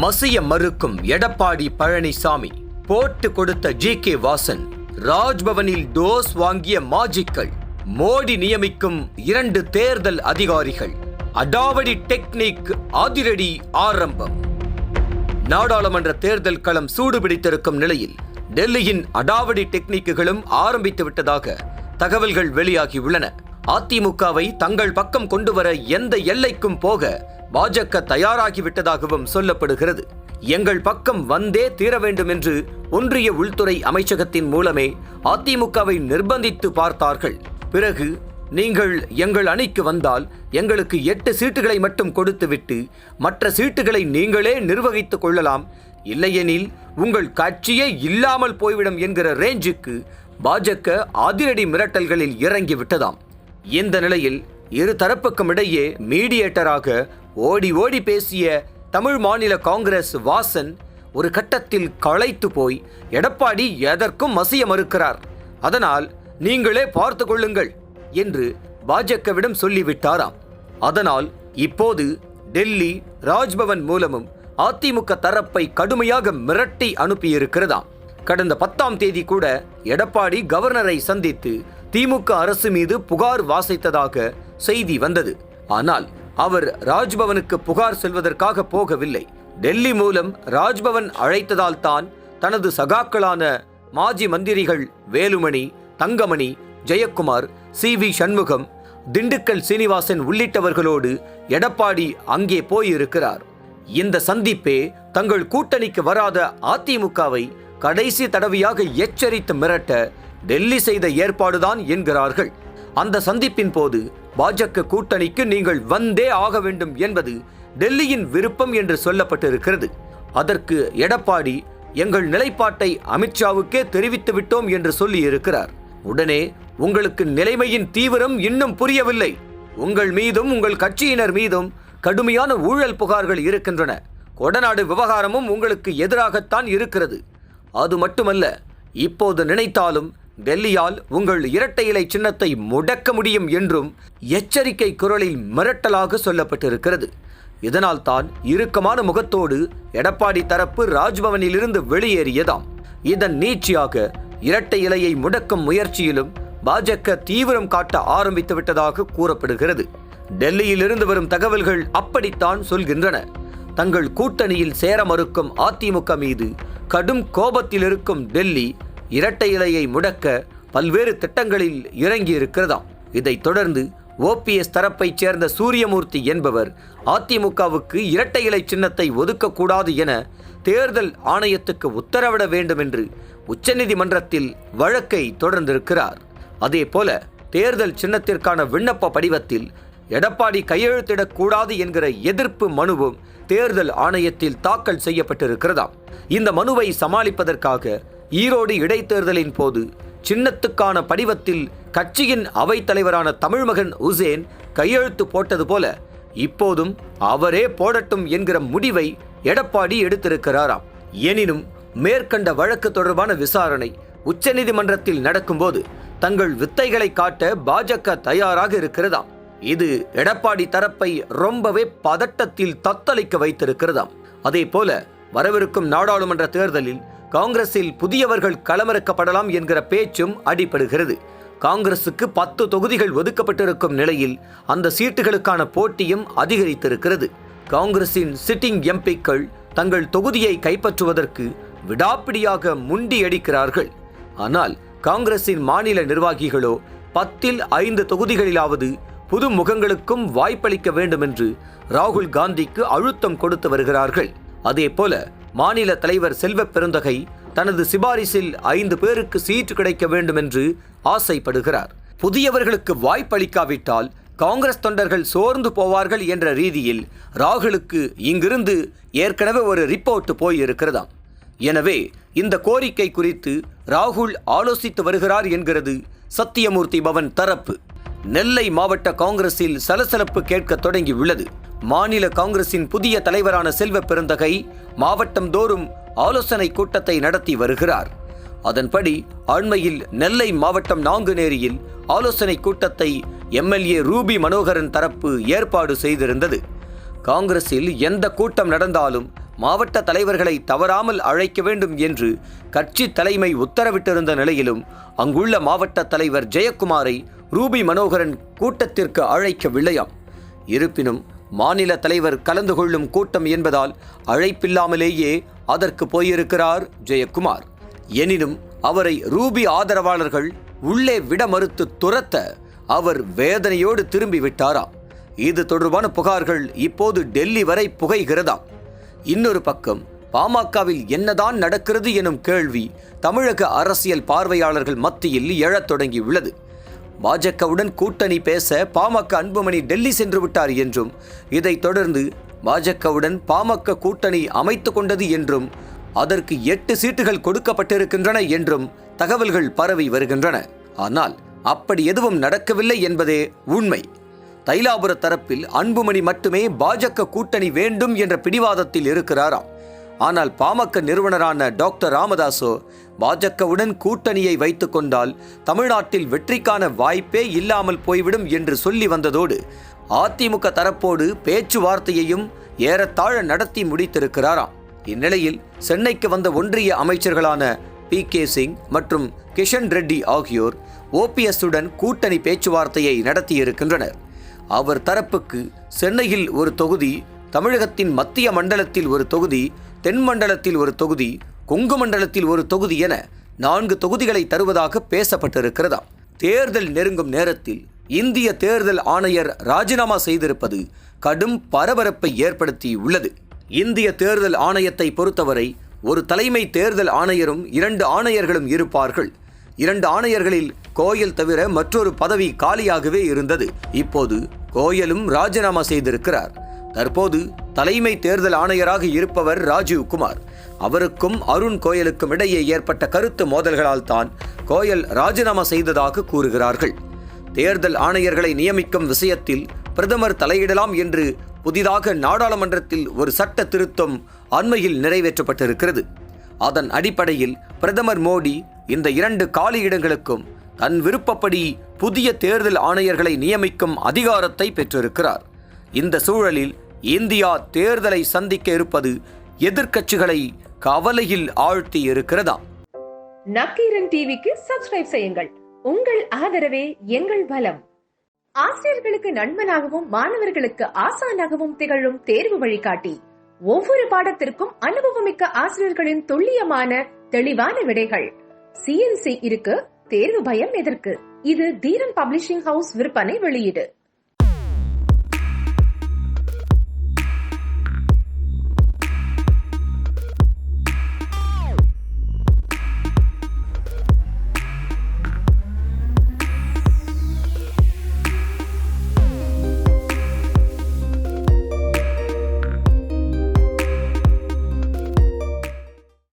மசிய மறுக்கும் எடப்பாடி பழனிசாமி. போட்டு கொடுத்த ஜி கே வாசன் ராஜ்பவனில் டோஸ் வாங்கிய மாஜிக்கள் மோடி நியமிக்கும் இரண்டு தேர்தல் அதிகாரிகள். அடாவடி டெக்னிக் அதிரடி ஆரம்பம். நாடாளுமன்ற தேர்தல் களம் சூடுபிடித்திருக்கும் நிலையில் டெல்லியின் அடாவடி டெக்னிக்குகளும் ஆரம்பித்து விட்டதாக தகவல்கள் வெளியாகியுள்ளன. அதிமுகவை தங்கள் பக்கம் கொண்டு வர எந்த எல்லைக்கும் போக பாஜக தயாராகிவிட்டதாகவும் சொல்லப்படுகிறது. எங்கள் பக்கம் வந்தே தீர வேண்டும் என்று ஒன்றிய உள்துறை அமைச்சகத்தின் மூலமே அதிமுகவை நிர்பந்தித்து பார்த்தார்கள். பிறகு நீங்கள் எங்கள் அணிக்கு வந்தால் எங்களுக்கு எட்டு சீட்டுகளை மட்டும் கொடுத்துவிட்டு மற்ற சீட்டுகளை நீங்களே நிர்வகித்துக் கொள்ளலாம். இல்லையெனில் உங்கள் கட்சியே இல்லாமல் போய்விடும் என்கிற ரேஞ்சுக்கு பாஜக அதிரடி மிரட்டல்களில் இறங்கி விட்டதாம் இந்த நிலையில் இரு தரப்புக்கும் இடையே மீடியேட்டராக ஓடி ஓடி பேசிய தமிழ் மாநில காங்கிரஸ் வாசன் ஒரு கட்டத்தில் களைத்து போய் எடப்பாடி எதற்கும் மசிய மறுக்கிறார். அதனால் நீங்களே பார்த்து கொள்ளுங்கள் என்று பாஜகவிடம் சொல்லிவிட்டாராம். அதனால் இப்போது டெல்லி ராஜ்பவன் மூலமும் அதிமுக தரப்பை கடுமையாக மிரட்டி அனுப்பியிருக்கிறதாம். கடந்த பத்தாம் தேதி கூட எடப்பாடி கவர்னரை சந்தித்து திமுக அரசு மீது புகார் வாசித்ததாக செய்தி வந்தது. ஆனால் அவர் ராஜ்பவனுக்கு புகார் செல்வதற்காக போகவில்லை. டெல்லி மூலம் ராஜ்பவன் அழைத்ததால் தான் தனது சகாக்களான மாஜி மந்திரிகள் வேலுமணி தங்கமணி ஜெயக்குமார் சி வி சண்முகம் திண்டுக்கல் சீனிவாசன் உள்ளிட்டவர்களோடு எடப்பாடி அங்கே போயிருக்கிறார். இந்த சந்திப்பே தங்கள் கூட்டணிக்கு வராத அதிமுகவை கடைசி தடவையாக எச்சரித்து மிரட்ட டெல்லி செய்த ஏற்பாடுதான் என்கிறார்கள். அந்த சந்திப்பின் போது பாஜக கூட்டணிக்கு நீங்கள் வந்தே ஆக வேண்டும் என்பது டெல்லியின் விருப்பம் என்று சொல்லப்பட்டிருக்கிறது. அதற்கு எடப்பாடி எங்கள் நிலைப்பாட்டை அமித்ஷாவுக்கே தெரிவித்து விட்டோம் என்று சொல்லியிருக்கிறார். உடனே உங்களுக்கு நிலைமையின் தீவிரம் இன்னும் புரியவில்லை. உங்கள் மீதும் உங்கள் கட்சியினர் மீதும் கடுமையான ஊழல் புகார்கள் இருக்கின்றன. கொடநாடு விவகாரமும் உங்களுக்கு எதிராகத்தான் இருக்கிறது. அது மட்டுமல்ல இப்போது நினைத்தாலும் டெல்லியால் உங்கள் இரட்டை இலை சின்னத்தை முடக்க முடியும் என்றும் எச்சரிக்கை குரலில் மிரட்டலாக சொல்லப்பட்டிருக்கிறது. இதனால் தான் இறுக்கமான முகத்தோடு எடப்பாடி தரப்பு ராஜ்பவனிலிருந்து வெளியேறியதாம். இதன் நீட்சியாக இரட்டை இலையை முடக்கும் முயற்சியிலும் பாஜக தீவிரம் காட்ட ஆரம்பித்து விட்டதாக கூறப்படுகிறது. டெல்லியிலிருந்து வரும் தகவல்கள் அப்படித்தான் சொல்கின்றன. தங்கள் கூட்டணியில் சேர மறுக்கும் அதிமுக மீது கடும் கோபத்தில் இருக்கும் டெல்லி இரட்டை இலையை முடக்க பல்வேறு திட்டங்களில் இறங்கி இருக்கிறதாம் இதைத் தொடர்ந்து ஓபிஎஸ் தரப்பைச் சேர்ந்த சூரியமூர்த்தி என்பவர் அதிமுகவுக்கு இரட்டை இலை சின்னத்தை ஒதுக்கக்கூடாது என தேர்தல் ஆணையத்துக்கு உத்தரவிட வேண்டும் என்று உச்சநீதிமன்றத்தில் வழக்கை தொடர்ந்திருக்கிறார். அதேபோல தேர்தல் சின்னத்திற்கான விண்ணப்ப படிவத்தில் எடப்பாடி கையெழுத்திடக்கூடாது என்கிற எதிர்ப்பு மனுவும் தேர்தல் ஆணையத்தில் தாக்கல் செய்யப்பட்டிருக்கிறதாம். இந்த மனுவை சமாளிப்பதற்காக ஈரோடு இடைத்தேர்தலின் போது சின்னத்துக்கான படிவத்தில் கட்சியின் அவைத் தலைவரான தமிழ்மகன் உசேன் கையெழுத்து போட்டது போல இப்போதும் அவரே போடட்டும் என்கிற முடிவை எடப்பாடி எடுத்திருக்கிறாராம். எனினும் மேற்கண்ட வழக்கு தொடர்பான விசாரணை உச்சநீதிமன்றத்தில் நடக்கும்போது தங்கள் வித்தைகளை காட்ட பாஜக தயாராக இருக்கிறதாம். இது எடப்பாடி தரப்பை ரொம்பவே பதட்டத்தில் தத்தளிக்க வைத்திருக்கிறதாம். அதே போல வரவிருக்கும் நாடாளுமன்ற தேர்தலில் காங்கிரஸில் புதியவர்கள் களமிறக்கப்படலாம் என்கிற பேச்சும் அடிபடுகிறது. காங்கிரசுக்கு பத்து தொகுதிகள் ஒதுக்கப்பட்டிருக்கும் நிலையில் அந்த சீட்டுகளுக்கான போட்டியும் அதிகரித்திருக்கிறது. காங்கிரசின் சிட்டிங் எம்பிக்கள் தங்கள் தொகுதியை கைப்பற்றுவதற்கு விடாப்பிடியாக முண்டியடிக்கிறார்கள் ஆனால் காங்கிரசின் மாநில நிர்வாகிகளோ பத்தில் ஐந்து தொகுதிகளிலாவது புது முகங்களுக்கும் வாய்ப்பளிக்க வேண்டும் என்று ராகுல் காந்திக்கு அழுத்தம் கொடுத்து வருகிறார்கள். அதேபோல மாநில தலைவர் செல்வ பெருந்தகை தனது சிபாரிசில் ஐந்து பேருக்கு சீட்டு கிடைக்க வேண்டும் என்று ஆசைப்படுகிறார். புதியவர்களுக்கு வாய்ப்பளிக்காவிட்டால் காங்கிரஸ் தொண்டர்கள் சோர்ந்து போவார்கள் என்ற ரீதியில் ராகுலுக்கு இங்கிருந்து ஏற்கனவே ஒரு ரிப்போர்ட் போயிருக்கிறதாம். எனவே இந்த கோரிக்கை குறித்து ராகுல் ஆலோசித்து வருகிறார் என்கிறது சத்தியமூர்த்தி பவன் தரப்பு. நெல்லை மாவட்ட காங்கிரஸில் சலசலப்பு கேட்க தொடங்கியுள்ளது. மாநில காங்கிரசின் புதிய தலைவரான செல்வ பெருந்தகை மாவட்டம் தோறும் ஆலோசனை கூட்டத்தை நடத்தி வருகிறார். அதன்படி அண்மையில் நெல்லை மாவட்டம் நாங்குநேரியில் ஆலோசனை கூட்டத்தை எம்எல்ஏ ரூபி மனோகரன் தரப்பு ஏற்பாடு செய்திருந்தது. காங்கிரஸில் எந்த கூட்டம் நடந்தாலும் மாவட்ட தலைவர்களை தவறாமல் அழைக்க வேண்டும் என்று கட்சி தலைமை உத்தரவிட்டிருந்த நிலையிலும் அங்குள்ள மாவட்ட தலைவர் ஜெயக்குமாரை ரூபி மனோகரன் கூட்டத்திற்கு அழைக்கவில்லையாம். இருப்பினும் மாநில தலைவர் கலந்து கொள்ளும் கூட்டம் என்பதால் அழைப்பில்லாமலேயே அதற்கு போயிருக்கிறார் ஜெயக்குமார். எனினும் அவரை ரூபி ஆதரவாளர்கள் உள்ளே விட மறுத்து துரத்த அவர் வேதனையோடு திரும்பி விட்டாராம் இது தொடர்பான புகார்கள் இப்போது டெல்லி வரை புகைகிறதாம். இன்னொரு பக்கம் பாமகவில் என்னதான் நடக்கிறது எனும் கேள்வி தமிழக அரசியல் பார்வையாளர்கள் மத்தியில் எழத் தொடங்கியுள்ளது. பாஜகவுடன் கூட்டணி பேச பாமக அன்புமணி டெல்லி சென்று விட்டார் என்றும் இதைத் தொடர்ந்து பாஜகவுடன் பாமக கூட்டணி அமைத்து கொண்டது என்றும் அதற்கு எட்டு சீட்டுகள் கொடுக்கப்பட்டிருக்கின்றன என்றும் தகவல்கள் பரவி வருகின்றன. ஆனால் அப்படி எதுவும் நடக்கவில்லை என்பதே உண்மை. தைலாபுர தரப்பில் அன்புமணி மட்டுமே பாஜக கூட்டணி வேண்டும் என்ற பிடிவாதத்தில் இருக்கிறாராம். ஆனால் பாமக நிறுவனரான டாக்டர் ராமதாசோ பாஜகவுடன் கூட்டணியை வைத்துக்கொண்டால் தமிழ்நாட்டில் வெற்றிக்கான வாய்ப்பே இல்லாமல் போய்விடும் என்று சொல்லி வந்ததோடு அதிமுக தரப்போடு பேச்சுவார்த்தையையும் ஏறத்தாழ நடத்தி முடித்திருக்கிறாராம். இந்நிலையில் சென்னைக்கு வந்த ஒன்றிய அமைச்சர்களான பி. கே. சிங் மற்றும் கிஷன் ரெட்டி ஆகியோர் ஓபிஎஸ்ஸுடன் கூட்டணி பேச்சுவார்த்தையை நடத்தியிருக்கின்றனர். அவர் தரப்புக்கு சென்னையில் ஒரு தொகுதி தமிழகத்தின் மத்திய மண்டலத்தில் ஒரு தொகுதி தென் மண்டலத்தில் ஒரு தொகுதி கொங்கு மண்டலத்தில் ஒரு தொகுதி என நான்கு தொகுதிகளை தருவதாக பேசப்பட்டிருக்கிறதா தேர்தல் நெருங்கும் நேரத்தில் இந்திய தேர்தல் ஆணையர் ராஜினாமா செய்திருப்பது கடும் பரபரப்பை ஏற்படுத்தி உள்ளது இந்திய தேர்தல் ஆணையத்தை பொறுத்தவரை ஒரு தலைமை தேர்தல் ஆணையரும் இரண்டு ஆணையர்களும் இருப்பார்கள். இரண்டு ஆணையர்களில் கோயல் தவிர மற்றொரு பதவி காலியாகவே இருந்தது. இப்போது கோயலும் ராஜினாமா செய்திருக்கிறார். தற்போது தலைமை தேர்தல் ஆணையராக இருப்பவர் ராஜீவ் குமார். அவருக்கும் அருண் கோயலுக்கும் இடையே ஏற்பட்ட கருத்து மோதல்களால் தான் கோயல் ராஜினாமா செய்ததாக கூறுகிறார்கள். தேர்தல் ஆணையர்களை நியமிக்கும் விஷயத்தில் பிரதமர் தலையிடலாம் என்று புதிதாக நாடாளுமன்றத்தில் ஒரு சட்ட திருத்தம் அண்மையில் நிறைவேற்றப்பட்டிருக்கிறது. அதன் அடிப்படையில் பிரதமர் மோடி இந்த இரண்டு காலியிடங்களுக்கும் தன் விருப்பப்படி புதிய தேர்தல் ஆணையர்களை நியமிக்கும் அதிகாரத்தை பெற்றிருக்கிறார். இந்த சூழலில் இந்தியா தேர்தலை சந்திக்க இருப்பது எதிர்க்கட்சிகளை கவலையில் ஆழ்த்தி இருக்கிறதா? நக்கீரன் டிவிக்கு சப்ஸ்கிரைப் செய்யுங்கள். உங்கள் ஆதரவே எங்கள் பலம் ஆசிரியர்களுக்கு நண்பனாகவும் மாணவர்களுக்கு ஆசானாகவும் திகழும் தேர்வு வழிகாட்டி. ஒவ்வொரு பாடத்திற்கும் அனுபவமிக்க ஆசிரியர்களின் துல்லியமான தெளிவான விடைகள். சிஎன்சி இருக்கு தேர்வு பயம் எதற்கு? இது தீரன் பப்ளிஷிங் ஹவுஸ் விற்பனை வெளியீடு.